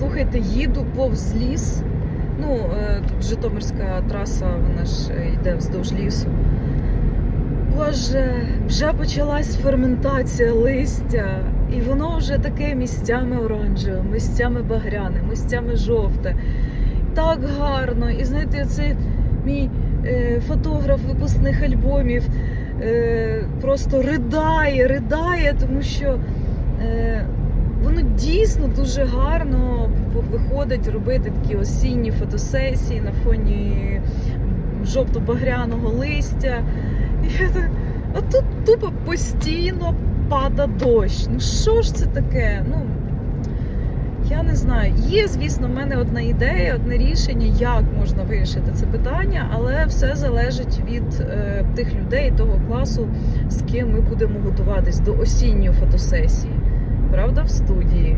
Слухайте, їду повз ліс. Ну, е, тут Житомирська траса, вона ж е, йде вздовж лісу. Боже, вже почалась ферментація листя, і воно вже таке місцями оранжеве, місцями багряне, місцями жовте. Так гарно. І знаєте, це мій е, фотограф випускних альбомів е, просто ридає, ридає, тому що е, воно дійсно дуже гарно виходить робити такі осінні фотосесії на фоні жовто-багряного листя. І я так, а тут тупо постійно пада дощ. Ну що ж це таке? Ну, я не знаю. Є, звісно, в мене одна ідея, одне рішення, як можна вирішити це питання, але все залежить від е, тих людей, того класу, з ким ми будемо готуватись до осінньої фотосесії. Правда, в студії.